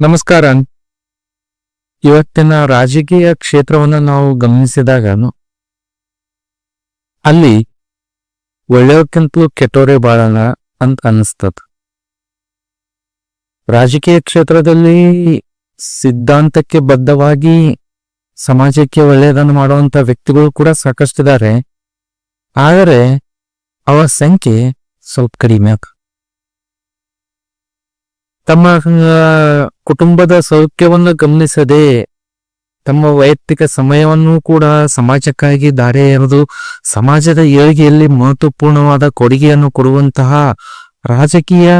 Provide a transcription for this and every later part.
ನಮಸ್ಕಾರ. ಇವತ್ತಿನ ರಾಜಕೀಯ ಕ್ಷೇತ್ರವನ್ನು ನಾವು ಗಮನಿಸಿದಾಗ ಅಲ್ಲಿ ಒಳ್ಳೆಯವಕ್ಕಿಂತಲೂ ಕೆಟ್ಟವರೇ ಬಾಳಣ ಅಂತ ಅನಿಸ್ತದ ರಾಜಕೀಯ ಕ್ಷೇತ್ರದಲ್ಲಿ ಸಿದ್ಧಾಂತಕ್ಕೆ ಬದ್ಧವಾಗಿ ಸಮಾಜಕ್ಕೆ ಒಳ್ಳೆಯದನ್ನು ಮಾಡುವಂತ ವ್ಯಕ್ತಿಗಳು ಕೂಡ ಸಾಕಷ್ಟಿದ್ದಾರೆ. ಆದರೆ ಅವರ ಸಂಖ್ಯೆ ಸ್ವಲ್ಪ ಕಡಿಮೆ ಆಗ ತಮ್ಮ ಕುಟುಂಬದ ಸೌಖ್ಯವನ್ನು ಗಮನಿಸದೆ ತಮ್ಮ ವೈಯಕ್ತಿಕ ಸಮಯವನ್ನು ಕೂಡ ಸಮಾಜಕ್ಕಾಗಿ ದಾರೆ ಎರೆದು ಸಮಾಜದ ಏಳಿಗೆಯಲ್ಲಿ ಮಹತ್ವಪೂರ್ಣವಾದ ಕೊಡುಗೆಯನ್ನು ಕೊಡುವಂತಹ ರಾಜಕೀಯ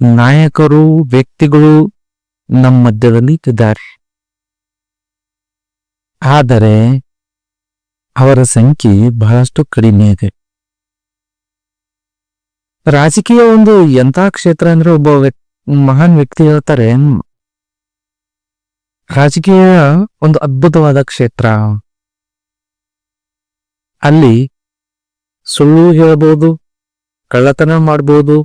ನಾಯಕರು, ವ್ಯಕ್ತಿಗಳು ನಮ್ಮ ಮಧ್ಯದಲ್ಲಿ ಇದ್ದಾರೆ. ಆದರೆ ಅವರ ಸಂಖ್ಯೆ ಬಹಳಷ್ಟು ಕಡಿಮೆ ಇದೆ. ರಾಜಕೀಯ ಒಂದು ಎಂಥ ಕ್ಷೇತ್ರ ಅಂದ್ರೆ ಒಬ್ಬ ವ್ಯಕ್ತಿ ಮಹಾನ್ ವ್ಯಕ್ತಿ ಹೇಳ್ತಾರೆ, ರಾಜಕೀಯ ಒಂದು ಅದ್ಭುತವಾದ ಕ್ಷೇತ್ರ. ಅಲ್ಲಿ ಸುಳ್ಳು ಹೇಳ್ಬೋದು, ಕಳ್ಳತನ ಮಾಡ್ಬೋದು,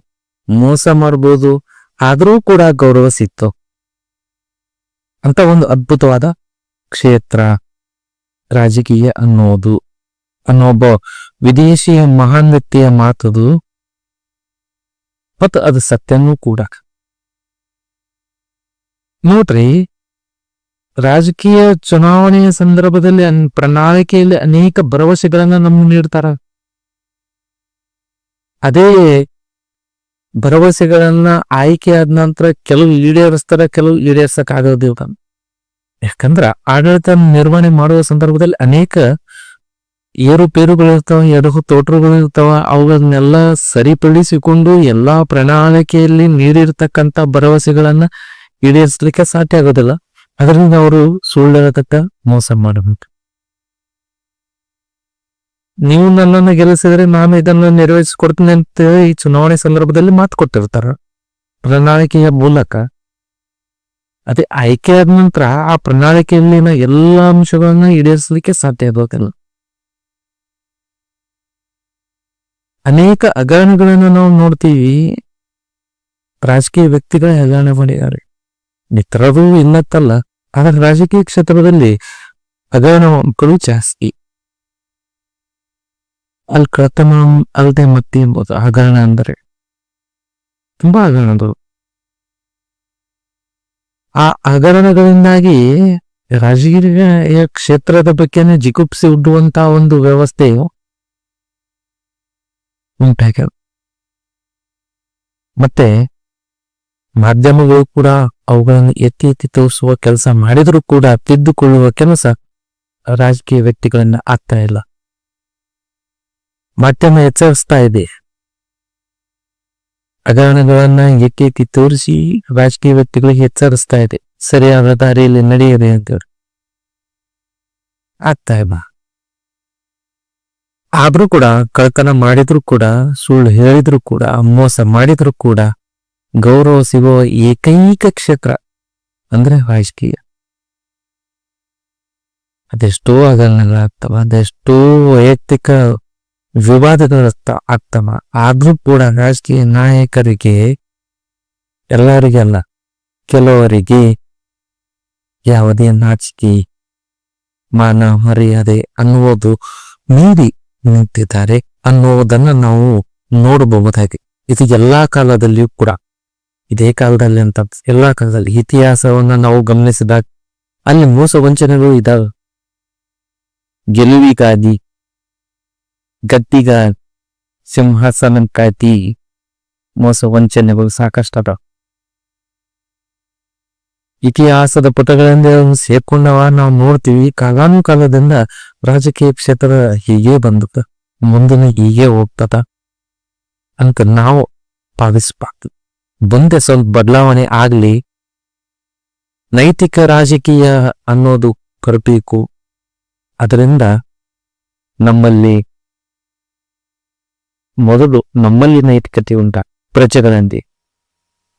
ಮೋಸ ಮಾಡ್ಬೋದು, ಆದರೂ ಕೂಡ ಗೌರವ ಸಿಕ್ತು. ಅಂತ ಒಂದು ಅದ್ಭುತವಾದ ಕ್ಷೇತ್ರ ರಾಜಕೀಯ ಅನ್ನೋದು. ಅನ್ನೋ ಒಬ್ಬ ವಿದೇಶಿಯ ಮಹಾನ್ ವ್ಯಕ್ತಿಯ ಮಾತದು, ಮತ್ತು ಅದು ಸತ್ಯನೂ ಕೂಡ. ನೋಡ್ರಿ, ರಾಜಕೀಯ ಚುನಾವಣೆಯ ಸಂದರ್ಭದಲ್ಲಿ ಪ್ರಣಾಳಿಕೆಯಲ್ಲಿ ಅನೇಕ ಭರವಸೆಗಳನ್ನ ನಮ್ಗೆ ನೀಡ್ತಾರ. ಅದೇ ಭರವಸೆಗಳನ್ನ ಆಯ್ಕೆ ಆದ ನಂತರ ಕೆಲವು ಈಡೇರಿಸ್ತಾರ, ಕೆಲವು ಈಡೇರ್ಸಕ್ ಆಗೋದಿಲ್ಲ. ಯಾಕಂದ್ರ ಆಡಳಿತ ನಿರ್ವಹಣೆ ಮಾಡುವ ಸಂದರ್ಭದಲ್ಲಿ ಅನೇಕ ಏರುಪೇರುಗಳಿರ್ತಾವ ಎಡಗು ತೋಟರುಗಳಿರ್ತಾವ ಅವುಗಳನ್ನೆಲ್ಲ ಸರಿಪಡಿಸಿಕೊಂಡು ಎಲ್ಲಾ ಪ್ರಣಾಳಿಕೆಯಲ್ಲಿ ನೀಡಿರ್ತಕ್ಕಂಥ ಭರವಸೆಗಳನ್ನ ಈಡೇರಿಸಲಿಕ್ಕೆ ಸಾಧ್ಯ ಆಗೋದಿಲ್ಲ. ಅದರಿಂದ ಅವರು ಸುಳ್ಳು ಹೇಳತಕ್ಕ ಮೋಸ ಮಾಡಬೇಕು. ನೀವು ನನ್ನನ್ನು ಗೆಲ್ಲಿಸಿದ್ರೆ ನಾನು ಇದನ್ನು ನೆರವೇರಿಸಿಕೊಡ್ತೀನಿ ಅಂತ ಈ ಚುನಾವಣೆ ಸಂದರ್ಭದಲ್ಲಿ ಮಾತು ಕೊಟ್ಟಿರ್ತಾರ. ಪ್ರಣಾಳಿಕೆಯ ಮೂಲಕ. ಅದೇ ಆಯ್ಕೆ ಆದ ನಂತರ ಆ ಪ್ರಣಾಳಿಕೆಯಲ್ಲಿನ ಎಲ್ಲಾ ಅಂಶಗಳನ್ನ ಈಡೇರಿಸಲಿಕ್ಕೆ ಸಾಧ್ಯ ಆಗೋದಿಲ್ಲ. ಅನೇಕ ಹಗರಣಗಳನ್ನು ನಾವು ನೋಡ್ತೀವಿ. ರಾಜಕೀಯ ವ್ಯಕ್ತಿಗಳೇ ಹಗರಣ ಮಾಡಿದ್ದಾರೆ ಇತರದು ಇನ್ನತ್ತಲ್ಲ. ಆದ್ರೆ ರಾಜಕೀಯ ಕ್ಷೇತ್ರದಲ್ಲಿ ಹಗರಣಗಳು ಜಾಸ್ತಿ. ಅಲ್ಲಿ ಪ್ರಥಮ ಅಲ್ಲದೆ ಮತ್ತೆ ಎಂಬುದು ಹಗರಣ ಅಂದರೆ ತುಂಬಾ ಹಗರಣಗಳು ಆ ಹಗರಣಗಳಿಂದಾಗಿ ರಾಜಕೀಯ ಕ್ಷೇತ್ರದ ಬಗ್ಗೆನೇ ಜಿಗುಪ್ಸಿ ಉಡ್ಡುವಂತ ಒಂದು ವ್ಯವಸ್ಥೆಯು ಉಂಟಾಗ್ಯದ. ಮತ್ತೆ ಮಾಧ್ಯಮಗಳು ಕೂಡ ಅವುಗಳನ್ನು ಎತ್ತಿ ಎತ್ತಿ ತೋರಿಸುವ ಕೆಲಸ ಮಾಡಿದರೂ ಕೂಡ ತಿದ್ದುಕೊಳ್ಳುವ ಕೆಲಸ ರಾಜಕೀಯ ವ್ಯಕ್ತಿಗಳನ್ನ ಆಗ್ತಾ ಇಲ್ಲ. ಮಾಧ್ಯಮ ಎಚ್ಚರಿಸ್ತಾ ಇದೆ. ಹಗರಣಗಳನ್ನ ಎತ್ತಿ ಎತ್ತಿ ತೋರಿಸಿ ರಾಜಕೀಯ ವ್ಯಕ್ತಿಗಳಿಗೆ ಎಚ್ಚರಿಸ್ತಾ ಇದೆ. ಸರಿಯಾದ ದಾರಿಯಲ್ಲಿ ನಡೆಯದೆ ಅಂತೇಳಿ ಆಗ್ತಾ ಇಲ್ಲ. ಆದ್ರೂ ಕೂಡ ಕಳ್ತನ ಮಾಡಿದ್ರು ಕೂಡ, ಸುಳ್ಳು ಹೇಳಿದ್ರು ಕೂಡ, ಮೋಸ ಮಾಡಿದ್ರು ಕೂಡ ಗೌರವ ಸಿಗುವ ಏಕೈಕ ಕ್ಷೇತ್ರ ಅಂದ್ರೆ ರಾಜಕೀಯ. ಅದೆಷ್ಟೋ ಹಗರಣಗಳಾಗ್ತವ ಅದೆಷ್ಟೋ ವೈಯಕ್ತಿಕ ವಿವಾದಗಳು ಆಗ್ತವ. ಆದ್ರೂ ಕೂಡ ರಾಜಕೀಯ ನಾಯಕರಿಗೆ ಎಲ್ಲರಿಗೆಲ್ಲ ಕೆಲವರಿಗೆ ಯಾವುದೇ ನಾಚಿಕೆ, ಮಾನ ಮರ್ಯಾದೆ ಅನ್ನುವುದು ಮೀರಿ ನಿಂತಿದ್ದಾರೆ ಅನ್ನುವುದನ್ನು ನಾವು ನೋಡಬಹುದಾಗಿ ಇದು ಎಲ್ಲಾ ಕಾಲದಲ್ಲಿಯೂ ಕೂಡ. ಇದೇ ಕಾಲದಲ್ಲಿ ಅಂತ ಎಲ್ಲಾ ಕಾಲದಲ್ಲಿ ಇತಿಹಾಸವನ್ನ ನಾವು ಗಮನಿಸಿದಾಗ ಅಲ್ಲಿ ಮೋಸ ವಂಚನೆಗಳು ಇದಾವೆ. ಗೆಲುವಿಗಾಗಿ ಗದ್ದಿಗ ಸಿಂಹಾಸನಕ್ಕಾಗಿ ಮೋಸ ವಂಚನೆಗಳು ಸಾಕಷ್ಟು ಅದಾವ. ಇತಿಹಾಸದ ಪುಟಗಳಿಂದ ಸೇರ್ಕೊಂಡವ ನಾವು ನೋಡ್ತೀವಿ. ಕಾಲಾನುಕಾಲದಿಂದ ರಾಜಕೀಯ ಕ್ಷೇತ್ರ ಹೀಗೆ ಬಂದದ. ಮುಂದಿನ ಹೀಗೆ ಹೋಗ್ತದ ಅಂತ ನಾವು ಭಾವಿಸ್ಬಾರ್ದು. ಮುಂದೆ ಸ್ವಲ್ಪ ಬದಲಾವಣೆ ಆಗಲಿ. ನೈತಿಕ ರಾಜಕೀಯ ಅನ್ನೋದು ಕರಬೇಕು. ಅದರಿಂದ ನಮ್ಮಲ್ಲಿ ಮೊದಲು ನಮ್ಮಲ್ಲಿ ನೈತಿಕತೆ ಉಂಟ ಪ್ರಜೆಗಳಲ್ಲಿ.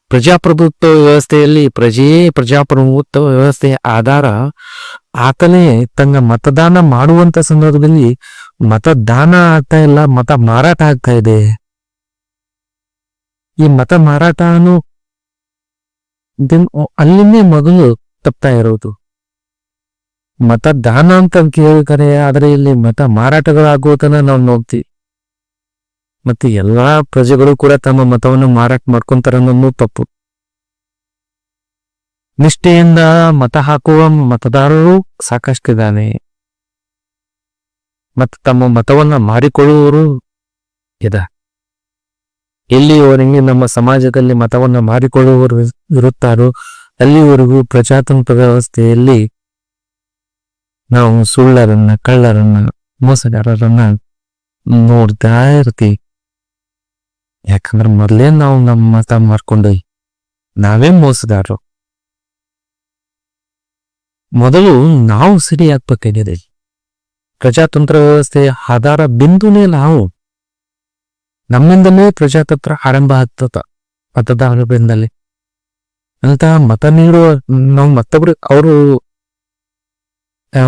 ಪ್ರಜಾಪ್ರಭುತ್ವ ವ್ಯವಸ್ಥೆಯಲ್ಲಿ ಪ್ರಜೆಯೇ ಪ್ರಜಾಪ್ರಭುತ್ವ ವ್ಯವಸ್ಥೆಯ ಆಧಾರ ಆತನೇ ತನ್ನ ಮತದಾನ ಮಾಡುವಂತ ಸಂದರ್ಭದಲ್ಲಿ ಮತದಾನ ಆಗ್ತಾ ಇಲ್ಲ, ಮತ ಮಾರಾಟ ಆಗ್ತಾ ಇದೆ. ಈ ಮತ ಮಾರಾಟ ಅನ್ನೋ ಅಲ್ಲಿನೇ ಮೊದಲು ತಪ್ತಾ ಇರೋದು. ಮತದಾನ ಅಂತ ಕೇಳ್ತಾರೆ ಆದ್ರೆ ಇಲ್ಲಿ ಮತ ಮಾರಾಟಗಳಾಗುವುದನ್ನ ನಾವು ನೋಡ್ತೀವಿ. ಮತ್ತೆ ಎಲ್ಲಾ ಪ್ರಜೆಗಳು ಕೂಡ ತಮ್ಮ ಮತವನ್ನು ಮಾರಾಟ ಮಾಡ್ಕೊಂತಾರ ಅನ್ನೋದು ತಪ್ಪು. ನಿಷ್ಠೆಯಿಂದ ಮತ ಹಾಕುವ ಮತದಾರರು ಸಾಕಷ್ಟಿದ್ದಾನೆ. ಮತ್ತು ತಮ್ಮ ಮತವನ್ನ ಮಾರಿಕೊಳ್ಳುವವರು ಇದ ಎಲ್ಲಿಯವರೆಗೆ ನಮ್ಮ ಸಮಾಜದಲ್ಲಿ ಮತವನ್ನು ಮಾರಿಕೊಳ್ಳುವವರು ಇರುತ್ತಾರೋ ಅಲ್ಲಿವರೆಗೂ ಪ್ರಜಾತಂತ್ರ ವ್ಯವಸ್ಥೆಯಲ್ಲಿ ನಾವು ಸುಳ್ಳರನ್ನ, ಕಳ್ಳರನ್ನ, ಮೋಸಗಾರರನ್ನ ನೋಡ್ತಾ ಇರ್ತೀವಿ. ಯಾಕಂದ್ರೆ ಮೊದಲೇ ನಾವು ನಮ್ಮ ಮತ ಮಾರ್ಕೊಂಡು ನಾವೇ ಮೋಸದಾರರು ಮೊದಲು ನಾವು ಸರಿ ಆಗ್ಬೇಕಾಗಿದೆ ಪ್ರಜಾತಂತ್ರ ವ್ಯವಸ್ಥೆಯ ಆಧಾರ ಬಿಂದುನೇ ನಾವು. ನಮ್ಮಿಂದಲೇ ಪ್ರಜಾತಂತ್ರ ಆರಂಭ ಆಗ್ತದ. ಮತದಾರರ ಅಂತ ಮತ ನೀಡುವ, ನಾವು ಮತ್ತೊಬ್ರು, ಅವರು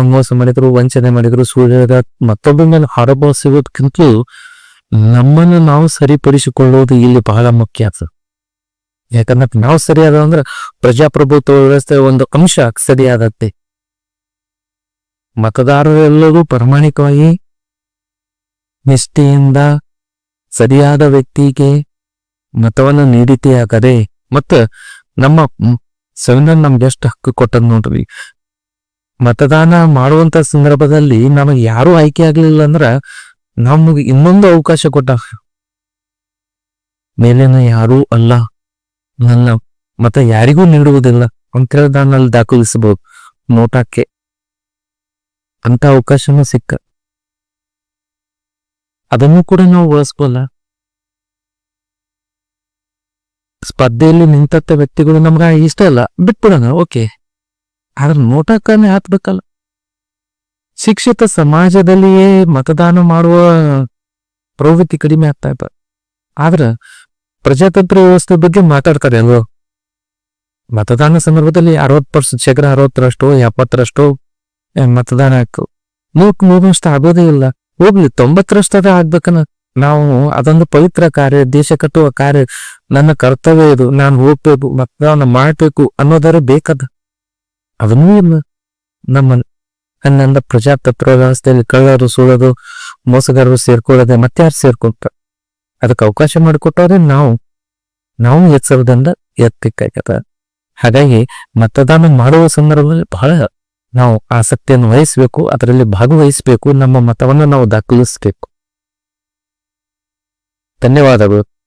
ಮೋಸ ಮಾಡಿದ್ರು, ವಂಚನೆ ಮಾಡಿದ್ರು, ಸೂರ್ಯದ ಮತ್ತೊಬ್ಬರ ಮೇಲೆ ಹೊರಬಸಿಗೋದಕ್ಕಿಂತಲೂ ನಮ್ಮನ್ನು ನಾವು ಸರಿಪಡಿಸಿಕೊಳ್ಳುವುದು ಇಲ್ಲಿ ಬಹಳ ಮುಖ್ಯ ಆಗ್ತದೆ ಯಾಕಂದ್ರೆ ನಾವು ಸರಿಯಾದ ಅಂದ್ರೆ ಪ್ರಜಾಪ್ರಭುತ್ವ ವ್ಯವಸ್ಥೆ ಒಂದು ಅಂಶ ಸರಿಯಾದತ್ತೆ ಮತದಾರರೆಲ್ಲರೂ ಪ್ರಾಮಾಣಿಕವಾಗಿ ನಿಷ್ಠೆಯಿಂದ ಸರಿಯಾದ ವ್ಯಕ್ತಿಗೆ ಮತವನ್ನು ನೀಡಿತೇ ಮತ್ತು ನಮ್ಮ ಸಂವಿಧಾನ ನಮ್ಗೆ ಎಷ್ಟು ಹಕ್ಕು ಕೊಟ್ಟದ್ ನೋಡ್ರಿ. ಮತದಾನ ಮಾಡುವಂತ ಸಂದರ್ಭದಲ್ಲಿ ನಮಗೆ ಯಾರು ಆಯ್ಕೆ ಆಗ್ಲಿಲ್ಲ ಅಂದ್ರ ನಮಗೆ ಇನ್ನೊಂದು ಅವಕಾಶ ಕೊಟ್ಟ. ಮೇಲಿನ ಯಾರೂ ಅಲ್ಲ. ನನ್ನ ಮತ ಯಾರಿಗೂ ನೀಡುವುದಿಲ್ಲ. ಅಲ್ಲಿ ದಾಖಲಿಸಬಹುದು. ನೋಟಕ್ಕೆ ಅಂತ ಅವಕಾಶನೂ ಸಿಕ್ಕ ಅದನ್ನು ಕೂಡ ನಾವು ಬಳಸ್ಬೋಲ್ಲ ಸ್ಪರ್ಧೆಯಲ್ಲಿ ನಿಂತತ್ತ ವ್ಯಕ್ತಿಗಳು ನಮ್ಗೆ ಇಷ್ಟ ಇಲ್ಲ. ಬಿಟ್ಬಿಡೋಣ, ಓಕೆ. ಆದ್ರೆ ನೋಟಕ್ಕನೆ ಹಾಕ್ಬೇಕಲ್ಲ. ಶಿಕ್ಷಿತ ಸಮಾಜದಲ್ಲಿಯೇ ಮತದಾನ ಮಾಡುವ ಪ್ರವೃತ್ತಿ ಕಡಿಮೆ ಆಗ್ತಾ ಇದೆ. ಆದ್ರ ಪ್ರಜಾತಂತ್ರ ವ್ಯವಸ್ಥೆ ಬಗ್ಗೆ ಮಾತಾಡ್ತಾರೆ ಅಲ್ವ ಮತದಾನ ಸಂದರ್ಭದಲ್ಲಿ ಅರವತ್ ಪರ್ಸೆಂಟ್ ಶೇಕಡ ಅರವತ್ತರಷ್ಟು, ಎಪ್ಪತ್ತರಷ್ಟು ಮತದಾನ ಹಾಕು. ನೂಕ್ ಮೂರಷ್ಟು ಆಗೋದೇ ಇಲ್ಲ. ಹೋಗ್ಲಿ ತೊಂಬತ್ತರಷ್ಟದ ಆಗ್ಬೇಕನ್ನ ನಾವು ಅದೊಂದು ಪವಿತ್ರ ಕಾರ್ಯ, ದೇಶ ಕಟ್ಟುವ ಕಾರ್ಯ. ನನ್ನ ಕರ್ತವ್ಯ ಇದು, ನಾನು ಹೋಗ್ಬೇಕು, ಮತದಾನ ಮಾಡ್ಬೇಕು ಅನ್ನೋದರ ಬೇಕದ. ಅದನ್ನೂ ಇಲ್ಲ. ನಮ್ಮ ಹನ್ನೊಂದ ಪ್ರಜಾತಂತ್ರ ವ್ಯವಸ್ಥೆಯಲ್ಲಿ ಕಳ್ಳರು ಸುಳೋದು ಮೋಸಗಾರರು ಸೇರ್ಕೊಳ್ಳೋದೆ ಯಾರು ಸೇರ್ಕೊಂತ. ಅದಕ್ಕೆ ಅವಕಾಶ ಮಾಡಿಕೊಟ್ಟವ್ರೆ ನಾವು. ನಾವು ಎಚ್ಚರದಿಂದ ಎತ್ತಬೇಕಾಗ್ಯದ ಹಾಗಾಗಿ ಮತದಾನ ಮಾಡುವ ಸಂದರ್ಭದಲ್ಲಿ ಬಹಳ ನಾವು ಆಸಕ್ತಿಯನ್ನು ವಹಿಸಬೇಕು ಅದರಲ್ಲಿ ಭಾಗವಹಿಸಬೇಕು ನಮ್ಮ ಮತವನ್ನು ನಾವು ದಾಖಲಿಸಬೇಕು. ಧನ್ಯವಾದಗಳು.